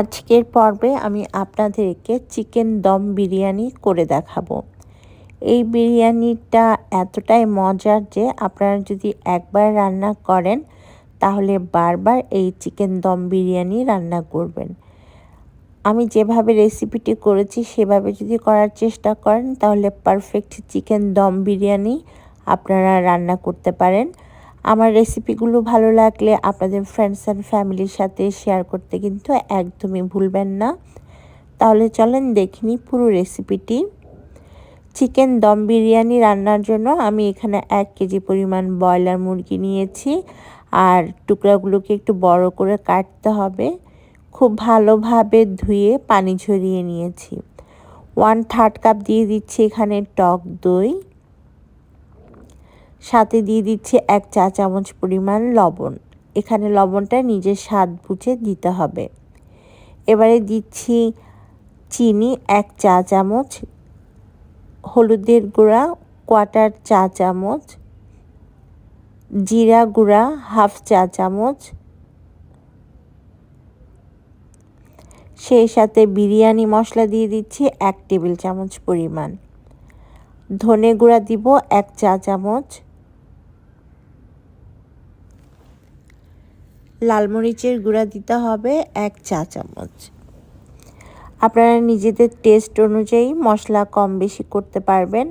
আজকের পর্বে আমি আপনাদেরকে চিকেন দম বিরিয়ানি করে দেখাবো। এই বিরিয়ানিটা এতটাই মজার যে আপনারা যদি একবার রান্না করেন, তাহলে বারবার এই চিকেন দম বিরিয়ানি রান্না করবেন। আমি যেভাবে রেসিপিটি করেছি, সেভাবে যদি করার চেষ্টা করেন, তাহলে পারফেক্ট চিকেন দম বিরিয়ানি আপনারা রান্না করতে পারেন। আমার রেসিপিগুলো ভালো লাগলে আপনাদের ফ্রেন্ডস অ্যান্ড ফ্যামিলির সাথে শেয়ার করতে কিন্তু একদমই ভুলবেন না। তাহলে চলেন দেখিনি পুরো রেসিপিটি চিকেন দম বিরিয়ানি রান্নার জন্য আমি এখানে এক কেজি পরিমাণ ব্রয়লার মুরগি নিয়েছি আর টুকরাগুলোকে একটু বড় করে কাটতে হবে। খুব ভালোভাবে ধুয়ে পানি ঝরিয়ে নিয়েছি। ওয়ান থার্ড কাপ দিয়ে দিচ্ছি এখানে টক দই। সাথে দিয়ে দিচ্ছি এক চা চামচ পরিমাণ লবণ। এখানে লবণটা নিজের স্বাদ বুঝে দিতে হবে। এবারে দিচ্ছি চিনি এক চা চামচ, হলুদের গুঁড়া কোয়াটার চা চামচ, জিরা গুঁড়া হাফ চা চামচ, সেই সাথে বিরিয়ানি মশলা দিয়ে দিচ্ছি এক টেবিল চামচ পরিমাণ। ধনে গুঁড়া দিব এক চা চামচ লাল মরিচের গুঁড়া দিতে হবে এক চা চামচ। আপনারা নিজেদের টেস্ট অনুযায়ী মশলা কম বেশি করতে পারবেন।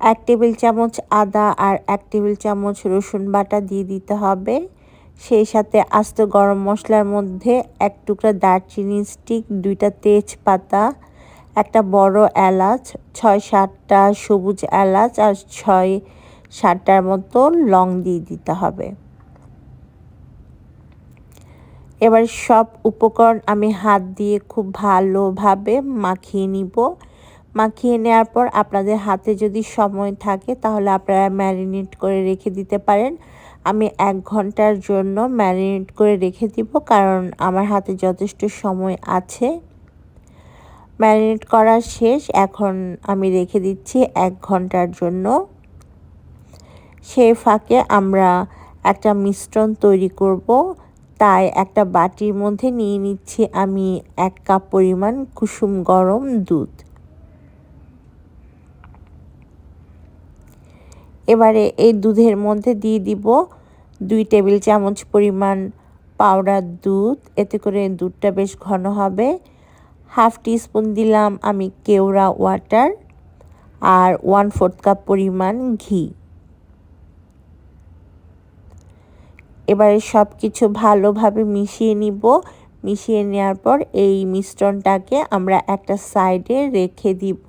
এক টেবিল চামচ আদা আর এক টেবিল চামচ রসুন বাটা দিয়ে দিতে হবে। সেই সাথে আস্ত গরম মশলার মধ্যে এক টুকরা দারচিনি স্টিক দুইটা তেজপাতা, একটা বড় এলাচ, ছয় সাতটা সবুজ এলাচ আর ছয় সাতটার মতো লং দিয়ে দিতে হবে। এবার সব উপকরণ আমি হাত দিয়ে খুব ভালোভাবে মাখিয়ে নিব। মাখিয়ে নেওয়ার পর আপনাদের হাতে যদি সময় থাকে তাহলে আপনারা ম্যারিনেট করে রেখে দিতে পারেন। আমি এক ঘণ্টার জন্য ম্যারিনেট করে রেখে দিব কারণ আমার হাতে যথেষ্ট সময় আছে। ম্যারিনেট করা শেষ, এখন আমি রেখে দিচ্ছি এক ঘণ্টার জন্য। সেই ফাঁকে আমরা একটা মিশ্রণ তৈরি করব। তাই একটা বাটির মধ্যে নিয়ে নিচ্ছি আমি এক কাপ পরিমাণ কুসুম গরম দুধ। এবারে এই দুধের মধ্যে দিয়ে দিব দুই টেবিল চামচ পরিমাণ পাউডার দুধ, এতে করে দুধটা বেশ ঘন হবে। হাফ টিস্পুন দিলাম আমি কেওড়া ওয়াটার আর ওয়ান ফোর্থ কাপ পরিমাণ ঘি। এবারে সব কিছু ভালোভাবে মিশিয়ে নিব। মিশিয়ে নেওয়ার পর এই মিশ্রণটাকে আমরা একটা সাইডে রেখে দিব।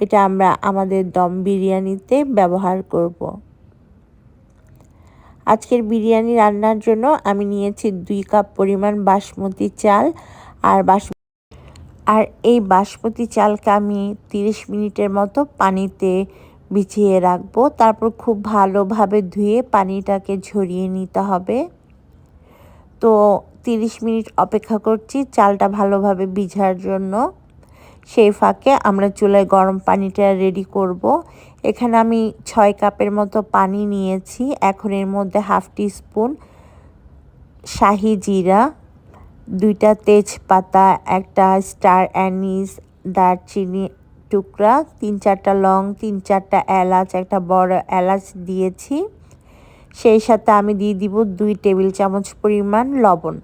এটা আমরা আমাদের দম বিরিয়ানিতে ব্যবহার করব। আজকের বিরিয়ানি রান্নার জন্য আমি নিয়েছি দুই কাপ পরিমাণ বাসমতি চাল আর বাস আর এই বাসমতি চালকে আমি 30 মিনিটের মতো পানিতে বিছিয়ে রাখব। তারপর খুব ভালোভাবে ধুয়ে পানিটাকে ঝরিয়ে নিতে হবে। তো 30 মিনিট অপেক্ষা করছি চালটা ভালোভাবে ভিজার জন্য। সেই ফাঁকে আমরা চুলায় গরম পানিটা রেডি করব। এখানে আমি ছয় কাপের মতো পানি নিয়েছি। এখন এর মধ্যে হাফ টি স্পুন শাহি জিরা, দুইটা তেজপাতা, একটা স্টার অ্যানিস, দারচিনি টুকরা, তিন চারটা লং, তিন চারটা এলাচ, একটা বড় এলাচ দিয়েছি। সেই সাথে আমি দিয়ে দিব দুই টেবিল চামচ পরিমাণ লবণ।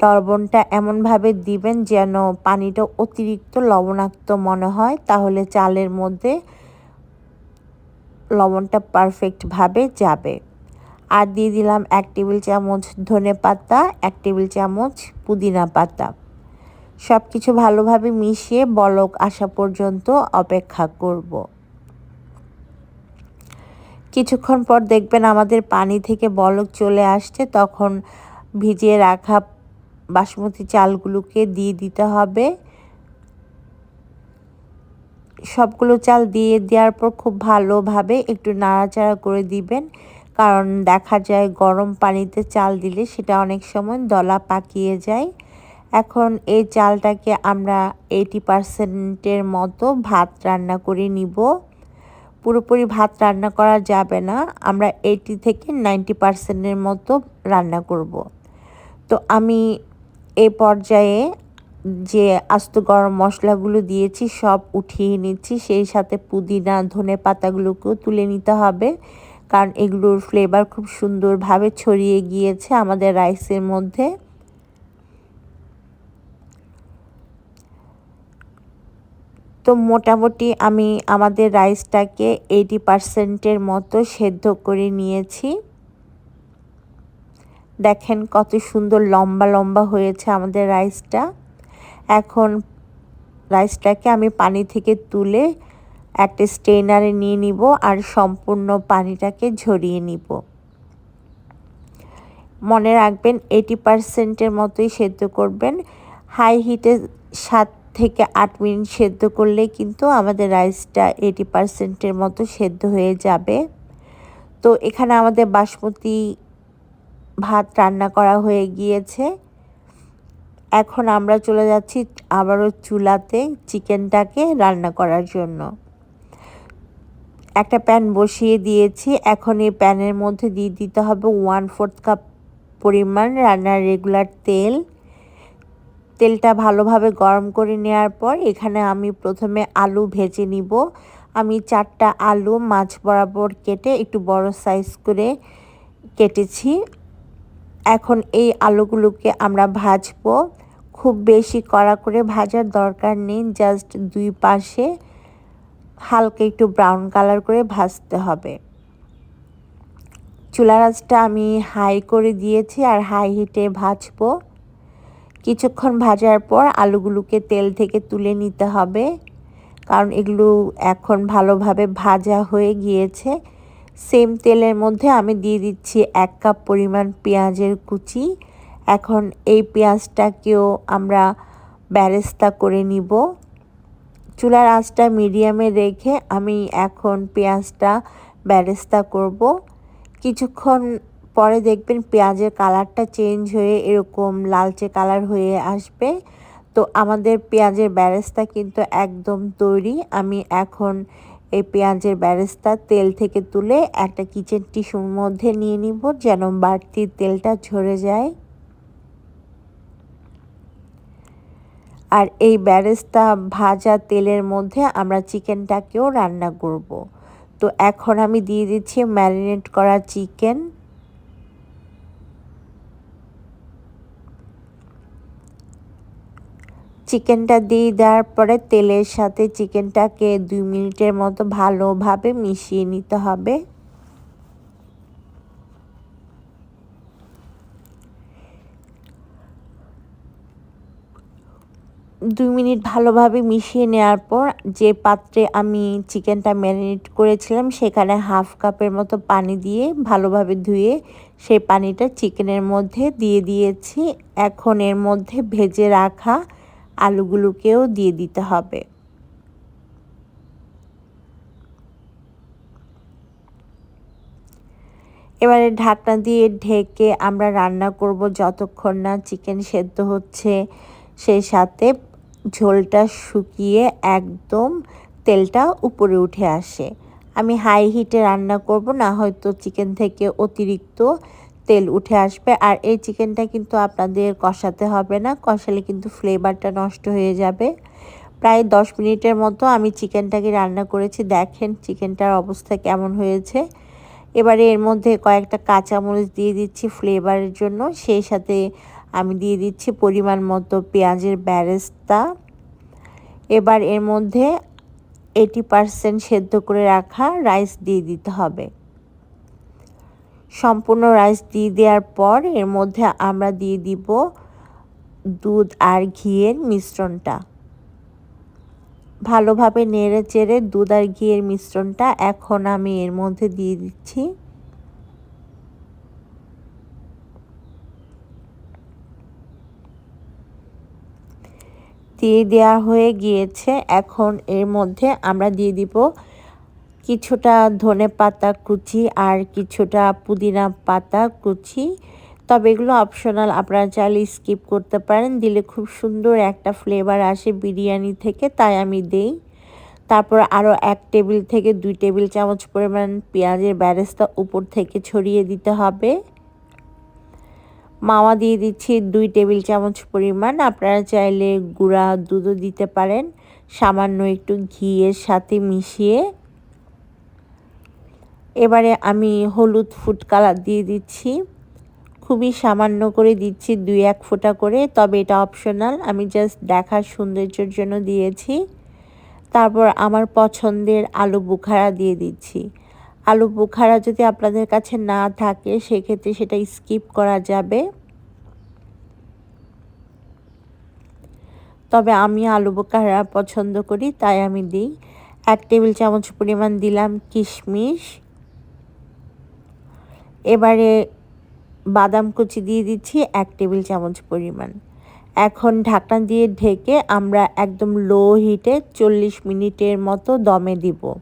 লবণটা এমনভাবে দিবেন যেন পানিটা অতিরিক্ত লবণাক্ত মনে হয়, তাহলে চালের মধ্যে লবণটা পারফেক্টভাবে যাবে। আর দিয়ে দিলাম এক টেবিল চামচ ধনে পাতা এক টেবিল চামচ পুদিনা পাতা। সব কিছু ভালোভাবে মিশিয়ে বলক আসা পর্যন্ত অপেক্ষা করব। কিছুক্ষণ পর দেখবেন আমাদের পানি থেকে বলক চলে আসছে, তখন ভিজিয়ে রাখা বাসমতি চালগুলোকে দিয়ে দিতে হবে। সবগুলো চাল দিয়ে দেওয়ার পর খুব ভালোভাবে একটু নাড়াচাড়া করে দিবেন, কারণ দেখা যায় গরম পানিতে চাল দিলে সেটা অনেক সময় দলা পাকিয়ে যায়। এখন এই চালটাকে আমরা এইটি পারসেন্টের মতো ভাত রান্না করে নিব। পুরোপুরি ভাত রান্না করা যাবে না, আমরা এইটি থেকে নাইনটি পারসেন্টের মতো রান্না করব। তো আমি এই পর্যায়ে যে আস্ত গরম মশলাগুলো দিয়েছি সব উঠিয়ে নিচ্ছি, সেই সাথে পুদিনা, ধনে পাতাগুলোকেও তুলে নিতে হবে। কারণ এগুলোর ফ্লেভার খুব সুন্দরভাবে ছড়িয়ে গিয়েছে আমাদের রাইসের মধ্যে। তো মোটামুটি আমি আমাদের রাইসটাকে এইটি পারসেন্টের মতো সেদ্ধ করে নিয়েছি। দেখেন কত সুন্দর লম্বা লম্বা হয়েছে আমাদের রাইসটা। এখন রাইসটাকে আমি পানি থেকে তুলে একটা স্টেনারে নিয়ে নিব আর সম্পূর্ণ পানিটাকে ঝরিয়ে নিব। মনে রাখবেন এইটি পারসেন্টের মতোই সেদ্ধ করবেন। হাই হিটে সাত থেকে আট মিনিট সেদ্ধ করলে কিন্তু আমাদের রাইসটা এইটি পারসেন্টের মতো সেদ্ধ হয়ে যাবে। তো এখানে আমাদের বাসমতি ভাত রান্না করা হয়ে গিয়েছে। এখন আমরা চলে যাচ্ছি আবারও চুলাতে চিকেনটাকে রান্না করার জন্য। একটা প্যান বসিয়ে দিয়েছি। এখন এই প্যানের মধ্যে দিয়ে দিতে হবে ওয়ান ফোর্থ কাপ পরিমাণ রান্নার রেগুলার তেল। তেলটা ভালোভাবে গরম করে নেওয়ার পর এখানে আমি প্রথমে আলু ভেজে নিব। আমি চারটা আলু মাছ বরাবর কেটে একটু বড় সাইজ করে কেটেছি। এখন এই আলুগুলোকে আমরা ভাজবো। খুব বেশি কড়া করে ভাজার দরকার নেই জাস্ট দুই পাশে হালকা একটু ব্রাউন কালার করে ভাজতে হবে। চুলা রাজটা আমি হাই করে দিয়েছি আর হাই হিটে ভাজবো। কিছুক্ষণ ভাজার পর আলুগুলোকে তেল থেকে তুলে নিতে হবে। কারণ এগুলো এখন ভালোভাবে ভাজা হয়ে গিয়েছে। সেম তেলের মধ্যে আমি দিয়ে দিচ্ছি এক কাপ পরিমাণ পেঁয়াজের কুচি। এখন এই পেঁয়াজটাকেও আমরা ব্যারেস্তা করে নিব। চুলার আঁচটা মিডিয়ামে রেখে আমি এখন পেঁয়াজটা ব্যারেস্তা করব। কিছুক্ষণ পরে দেখবেন পেঁয়াজের কালারটা চেঞ্জ হয়ে এরকম লালচে কালার হয়ে আসবে। তো আমাদের পেঁয়াজের ব্যারেস্তা কিন্তু একদম তৈরি। আমি এখন এই পেঁয়াজের ব্যারেস্তা তেল থেকে তুলে একটা কিচেন টিস্যুর মধ্যে নিয়ে নিব যেন বাড়তি তেলটা ঝরে যায়। আর এই ব্যারেস্তা ভাজা তেলের মধ্যে আমরা চিকেনটাকেও রান্না করব। তো এখন আমি দিয়ে দিচ্ছি ম্যারিনেট করা চিকেন চিকেনটা দিয়ে দেওয়ার পরে তেলের সাথে চিকেনটাকে দুই মিনিটের মতো ভালোভাবে মিশিয়ে নিতে হবে। দুই মিনিট ভালোভাবে মিশিয়ে নেওয়ার পর যে পাত্রে আমি চিকেনটা ম্যারিনেট করেছিলাম সেখানে হাফ কাপের মতো পানি দিয়ে ভালোভাবে ধুয়ে সেই পানিটা চিকেনের মধ্যে দিয়ে দিয়েছি। এখন এর মধ্যে ভেজে রাখা আলুগুলোকেও দিয়ে দিতে হবে। এবারে ঢাকনা দিয়ে ঢেকে আমরা রান্না করব যতক্ষণ না চিকেন সেদ্ধ হচ্ছে। সেই সাথে ঝোলটা শুকিয়ে একদম তেলটা উপরে উঠে আসে। আমি হাই হিটে রান্না করব, না হয়তো চিকেন থেকে অতিরিক্ত তেল উঠে আসবে আর এই চিকেনটা কিন্তু আপনাদের কষাতে হবে না, কষালে কিন্তু ফ্লেভারটা নষ্ট হয়ে যাবে। প্রায় দশ মিনিটের মতো আমি চিকেনটাকে রান্না করেছি, দেখেন চিকেনটার অবস্থা কেমন হয়েছে। এবারে এর মধ্যে কয়েকটা কাঁচামরিচ দিয়ে দিচ্ছি ফ্লেভারের জন্য, সেই সাথে আমি দিয়ে দিচ্ছি পরিমাণ মতো পেঁয়াজের ব্যারেস্তা। এবার এর মধ্যে এইটি পারসেন্ট সেদ্ধ করে রাখা রাইস দিয়ে দিতে হবে। সম্পূর্ণ রাইস দিয়ে দেওয়ার পর এর মধ্যে আমরা দিয়ে দিব দুধ আর ঘিয়ের মিশ্রণটা। ভালোভাবে নেড়ে চেড়ে দুধ আর ঘিয়ের মিশ্রণটা এখন আমি এর মধ্যে দিয়ে দিচ্ছি। দিয়ে দেওয়া হয়ে গিয়েছে। এখন এর মধ্যে আমরা দিয়ে দিব কিছুটা ধনে পাতা কুচি আর কিছুটা পুদিনা পাতা কুচি। তবে এগুলো অপশনাল আপনারা চাইলে স্কিপ করতে পারেন। দিলে খুব সুন্দর একটা ফ্লেভার আসে বিরিয়ানি থেকে, তাই আমি দেই। তারপর আরও এক টেবিল থেকে দুই টেবিল চামচ পরিমাণ পেঁয়াজের ব্যারেস্তা উপর থেকে ছড়িয়ে দিতে হবে। মাওয়া দিয়ে দিচ্ছি দুই টেবিল চামচ পরিমাণ। আপনারা চাইলে গুঁড়া দুধও দিতে পারেন। সামান্য একটু ঘিয়ের সাথে মিশিয়ে এবারে আমি হলুদ ফুড কালার দিয়ে দিচ্ছি। খুবই সামান্য করে দিচ্ছি দুই এক ফোঁটা করে, তবে এটা অপশনাল আমি জাস্ট দেখার সৌন্দর্যের জন্য দিয়েছি। তারপর আমার পছন্দের আলু বুখারা দিয়ে দিচ্ছি। আলু বুখারা যদি আপনাদের কাছে না থাকে, সেক্ষেত্রে সেটা স্কিপ করা যাবে। তবে আমি আলু বোখারা পছন্দ করি, তাই আমি দিই। এক টেবিল চামচ পরিমাণ দিলাম কিশমিশ। এবারে বাদাম কুচি দিয়ে দিচ্ছি এক টেবিল চামচ পরিমাণ। এখন ঢাকনা দিয়ে ঢেকে আমরা একদম লো হিটে চল্লিশ মিনিটের মতো দমে দিব।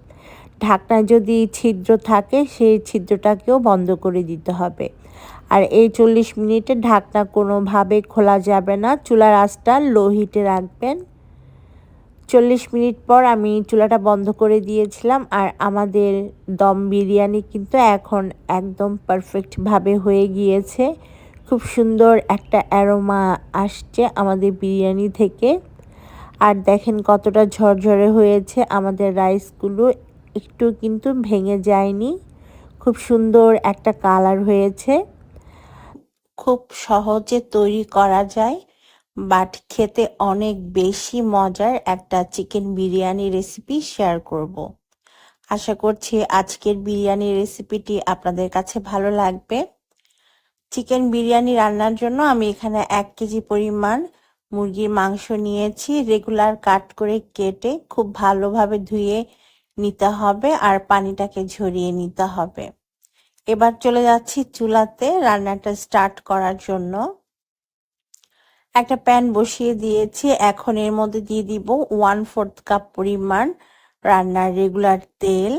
ঢাকনা যদি ছিদ্র থাকে, সেই ছিদ্রটাকেও বন্ধ করে দিতে হবে। আর এই চল্লিশ মিনিটে ঢাকনা কোনোভাবে খোলা যাবে না। চুলার আঁচটা লো হিটে রাখবেন। চল্লিশ মিনিট পর আমি চুলাটা বন্ধ করে দিয়েছিলাম আর আমাদের দম বিরিয়ানি কিন্তু এখন একদম পারফেক্টভাবে হয়ে গিয়েছে। খুব সুন্দর একটা অ্যারোমা আসছে আমাদের বিরিয়ানি থেকে। আর দেখেন কতটা ঝরঝরে হয়েছে আমাদের রাইসগুলো একটু কিন্তু ভেঙে যায়নি। খুব সুন্দর একটা কালার হয়েছে। খুব সহজে তৈরি করা যায়। বাট খেতে অনেক বেশি মজার একটা চিকেন বিরিয়ানি রেসিপি শেয়ার করব। আশা করছি আজকের বিরিয়ানি রেসিপিটি আপনাদের কাছে ভালো লাগবে। চিকেন বিরিয়ানি রান্নার জন্য আমি এখানে এক কেজি পরিমাণ মুরগির মাংস নিয়েছি। রেগুলার কাট করে কেটে খুব ভালোভাবে ধুয়ে নিতে হবে আর পানিটাকে ঝরিয়ে নিতে হবে। এবার চলে যাচ্ছি চুলাতে রান্নাটা স্টার্ট করার জন্য। একটা প্যান বসিয়ে দিয়েছি। এখন এর মধ্যে দিয়ে দিব ওয়ান ফোর্থ কাপ পরিমাণ রান্নার রেগুলার তেল।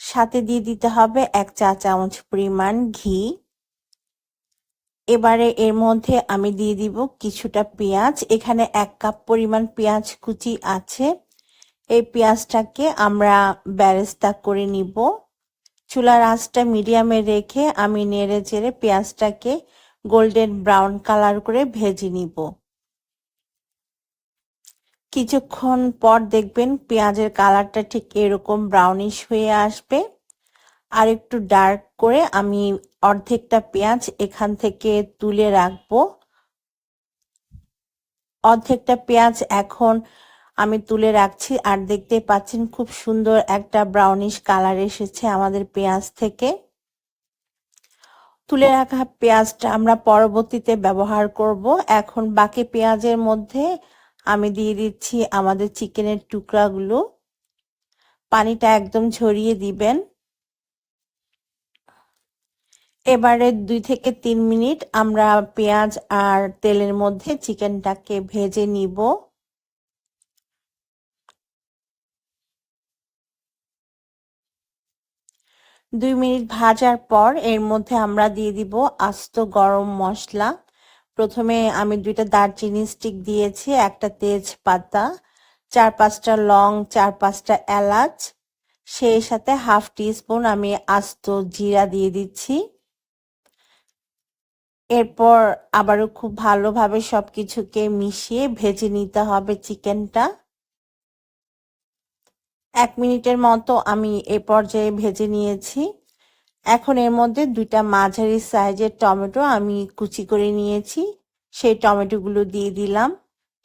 সাথে দিয়ে দিতে হবে এক চা চামচ পরিমাণ ঘি। এবারে এর মধ্যে আমি দিয়ে দিব কিছুটা পেঁয়াজ। এখানে এক কাপ পরিমাণ পেঁয়াজ কুচি আছে। এই পেঁয়াজটাকে আমরা ব্যারেস্তা করে নিব। চুলার আঁচটা মিডিয়ামে রেখে আমি নেড়ে চেড়ে পেঁয়াজটাকে গোল্ডেন ব্রাউন কালার করে ভেজে নিব। কিছুক্ষণ পর দেখবেন পেঁয়াজের কালারটা ঠিক এরকম ব্রাউনিশ হয়ে আসবে। আর একটু ডার্ক করে আমি অর্ধেকটা পেঁয়াজ এখান থেকে তুলে রাখব। অর্ধেকটা পেঁয়াজ এখন আমি তুলে রাখছি আর দেখতে পাচ্ছেন খুব সুন্দর একটা ব্রাউনিশ কালার এসেছে আমাদের পেঁয়াজ থেকে। তুলে রাখা পেঁয়াজটা আমরা পরবর্তীতে ব্যবহার করব। এখন বাকি পেঁয়াজের মধ্যে আমি দিয়ে দিচ্ছি আমাদের চিকেনের টুকরাগুলো। পানিটা একদম ঝরিয়ে দিবেন। এবারে দুই থেকে তিন মিনিট আমরা পেঁয়াজ আর তেলের মধ্যে চিকেনটাকে ভেজে নিব। দুই মিনিট ভাজার পর এর মধ্যে আমরা দিয়ে দিব আস্ত গরম মশলা। প্রথমে আমি দুইটা দারচিনি স্টিক দিয়েছি, একটা তেজপাতা, চার পাঁচটা লং, চার পাঁচটা এলাচ, সেই সাথে হাফ টিস্পুন আমি আস্ত জিরা দিয়ে দিচ্ছি। এরপর আবারও খুব ভালোভাবে সব কিছুকে মিশিয়ে ভেজে নিতে হবে চিকেনটা। এক মিনিটের মতো আমি এ পর্যায়ে ভেজে নিয়েছি। এখন এর মধ্যে দুইটা মাঝারি সাইজের টমেটো আমি কুচি করে নিয়েছি। সেই টমেটোগুলো দিয়ে দিলাম।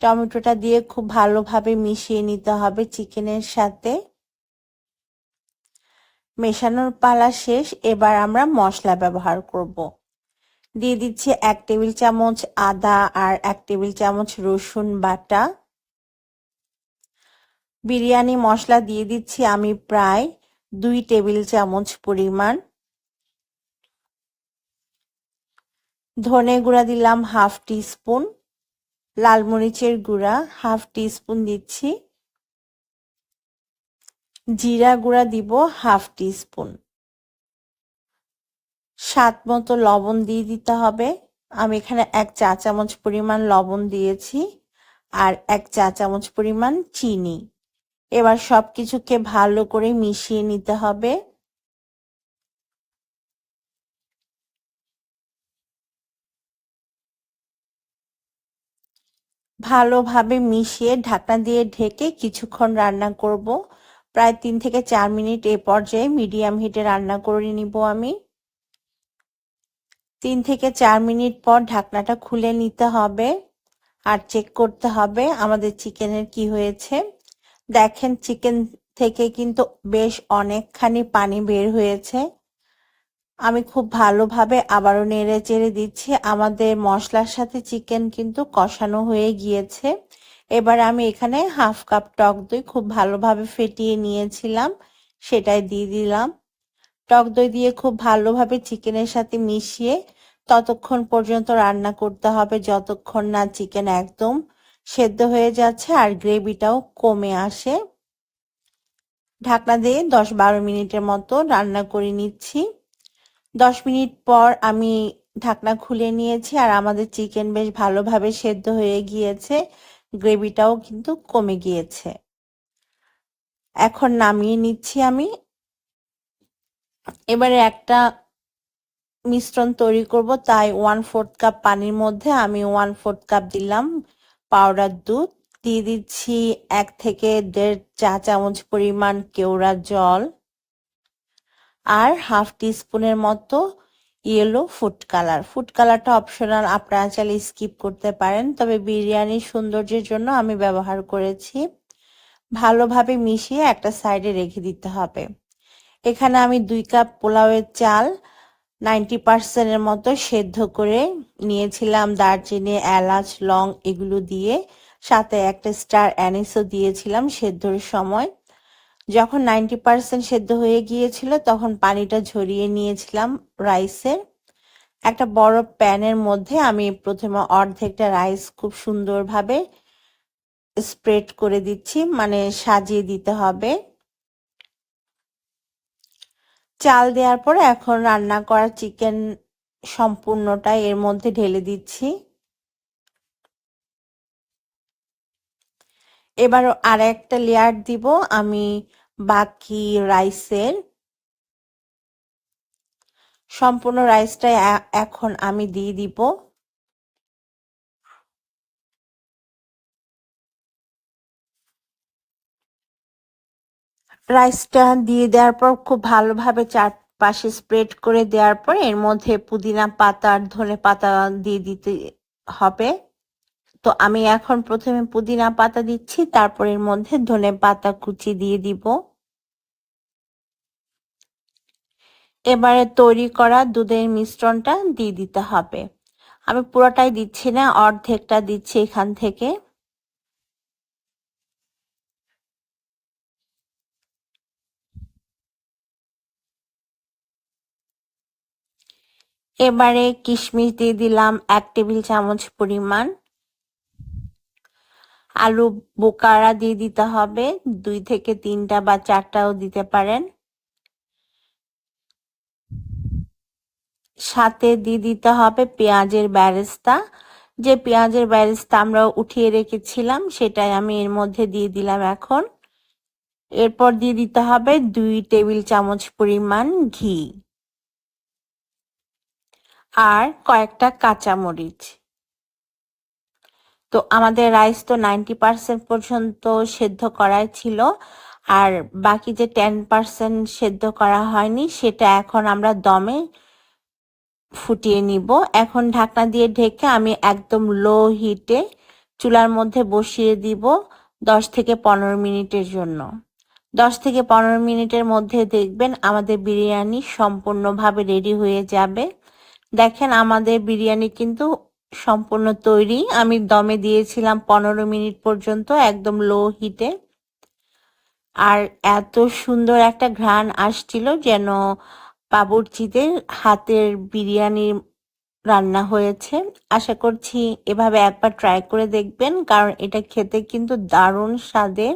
টমেটোটা দিয়ে খুব ভালোভাবে মিশিয়ে নিতে হবে চিকেনের সাথে। মেশানোর পালা শেষ। এবার আমরা মশলা ব্যবহার করব। দিয়ে দিচ্ছি এক টেবিল চামচ আদা আর এক টেবিল চামচ রসুন বাটা। বিরিয়ানি মশলা দিয়ে দিচ্ছি আমি প্রায় দুই টেবিল চামচ পরিমাণ। ধনে গুঁড়া দিলাম হাফ টি স্পুন লাল মরিচের গুঁড়া হাফ টি স্পুন দিচ্ছি। জিরা গুঁড়া দিব হাফ টি স্পুন স্বাদ মতো লবণ দিয়ে দিতে হবে। আমি এখানে এক চা চামচ পরিমাণ লবণ দিয়েছি আর এক চা চামচ পরিমাণ চিনি। এবার সব কিছুকে ভালো করে মিশিয়ে নিতে হবে। ভালোভাবে মিশিয়ে ঢাকনা দিয়ে ঢেকে কিছুক্ষণ রান্না করব। প্রায় তিন থেকে চার মিনিট এ পর্যায়ে মিডিয়াম হিটে রান্না করে নিব আমি। তিন থেকে চার মিনিট পর ঢাকনাটা খুলে নিতে হবে। আর চেক করতে হবে আমাদের চিকেনের কি হয়েছে। দেখেন চিকেন থেকে কিন্তু বেশ অনেকখানি পানি বের হয়েছে। আমি খুব ভালোভাবে আবারও নেড়ে চেড়ে দিচ্ছি। আমাদের মশলার সাথে চিকেন কিন্তু কষানো হয়ে গিয়েছে। এবার আমি এখানে হাফ কাপ টক দই খুব ভালোভাবে ফেটিয়ে নিয়েছিলাম, সেটাই দিয়ে দিলাম। টক দই দিয়ে খুব ভালোভাবে চিকেনের সাথে মিশিয়ে ততক্ষণ পর্যন্ত রান্না করতে হবে, যতক্ষণ না চিকেন একদম সেদ্ধ হয়ে যাচ্ছে আর গ্রেভিটাও কমে আসে। ঢাকনা দিয়ে দশ বারো মিনিটের মতো রান্না করে নিচ্ছি। দশ মিনিট পর আমি ঢাকনা খুলে নিয়েছি আর আমাদের চিকেন বেশ ভালোভাবে সেদ্ধ হয়ে গিয়েছে। গ্রেভিটাও কিন্তু কমে গিয়েছে। এখন নামিয়ে নিচ্ছি আমি। এবারে একটা মিশ্রণ তৈরি করব। তাই ওয়ান ফোর্থ কাপ পানির মধ্যে আমি ওয়ান ফোর্থ কাপ দিলাম। পাউডার দুধ দিয়ে দিচ্ছি এক থেকে দেড় চা চামচ পরিমাণ কেওড়া জল আর হাফ টিস্পুনের মতো ইয়েলো ফুড কালার ফুড কালারটা অপশনাল আপনারা চাইলে স্কিপ করতে পারেন। তবে বিরিয়ানির সৌন্দর্যের জন্য আমি ব্যবহার করেছি। ভালোভাবে মিশিয়ে একটা সাইডে রেখে দিতে হবে। এখানে আমি দুই কাপ পোলাওয়ের চাল নাইনটি পার্সেন্টের মতো সেদ্ধ করে নিয়েছিলাম দারচিনি, এলাচ, লং এগুলো দিয়ে। সাথে একটা স্টার অ্যানিসও দিয়েছিলাম সেদ্ধর সময়। যখন নাইনটি পার্সেন্ট সেদ্ধ হয়ে গিয়েছিল, তখন পানিটা ঝরিয়ে নিয়েছিলাম রাইসের একটা বড় প্যানের মধ্যে আমি প্রথমে অর্ধেকটা রাইস খুব সুন্দরভাবে স্প্রেড করে দিচ্ছি মানে সাজিয়ে দিতে হবে। চাল দেওয়ার পরে এখন রান্না করা চিকেন সম্পূর্ণটা এর মধ্যে ঢেলে দিচ্ছি। এবার আর একটা লেয়ার দিব আমি বাকি রাইসের সম্পূর্ণ রাইসটা এখন আমি দিয়ে দিব। রাইসটা দিয়ে দেওয়ার পর খুব ভালোভাবে চারপাশে স্প্রেড করে দেওয়ার পর এর মধ্যে পুদিনা পাতা আর ধনে পাতা দিয়ে দিতে হবে। তো আমি এখন প্রথমে পুদিনা পাতা দিচ্ছি, তারপর এর মধ্যে ধনে পাতা কুচি দিয়ে দিব। এবারে তৈরি করা দুধের মিশ্রণটা দিয়ে দিতে হবে। আমি পুরোটাই দিচ্ছি না, অর্ধেকটা দিচ্ছি এখান থেকে। এবারে কিশমিশ দিয়ে দিলাম এক টেবিল চামচ পরিমাণ। আলু বোকারা দিয়ে দিতে হবে, দুই থেকে তিনটা বা চারটাও দিতে পারেন। সাথে দিয়ে দিতে হবে পেঁয়াজের ব্যারেস্তা। যে পেঁয়াজের ব্যারেস্তা আমরা উঠিয়ে রেখেছিলাম, সেটাই আমি এর মধ্যে দিয়ে দিলাম এখন। এরপর দিয়ে দিতে হবে দুই টেবিল চামচ পরিমাণ ঘি। আর কয়েকটা কাঁচামরিচ। তো আমাদের রাইস তো নাইনটি পার্সেন্ট পর্যন্ত সেদ্ধ করাই ছিল, আর বাকি যে টেন পার্সেন্ট সেদ্ধ করা হয়নি, সেটা এখন আমরা দমে ফুটিয়ে নিব। এখন ঢাকনা দিয়ে ঢেকে আমি একদম লো হিটে চুলার মধ্যে বসিয়ে দিব দশ থেকে পনেরো মিনিটের জন্য। দশ থেকে পনেরো মিনিটের মধ্যে দেখবেন আমাদের বিরিয়ানি সম্পূর্ণভাবে রেডি হয়ে যাবে। দেখেন, আমাদের বিরিয়ানি কিন্তু সম্পূর্ণ তৈরি। আমি দমে দিয়েছিলাম পনেরো মিনিট পর্যন্ত, একদম লো হিটে আর এত সুন্দর একটা ঘ্রাণ আসছিল যেন বাবুর্চিদের হাতের বিরিয়ানি রান্না হয়েছে। আশা করছি এভাবে একবার ট্রাই করে দেখবেন, কারণ এটা খেতে কিন্তু দারুণ স্বাদের।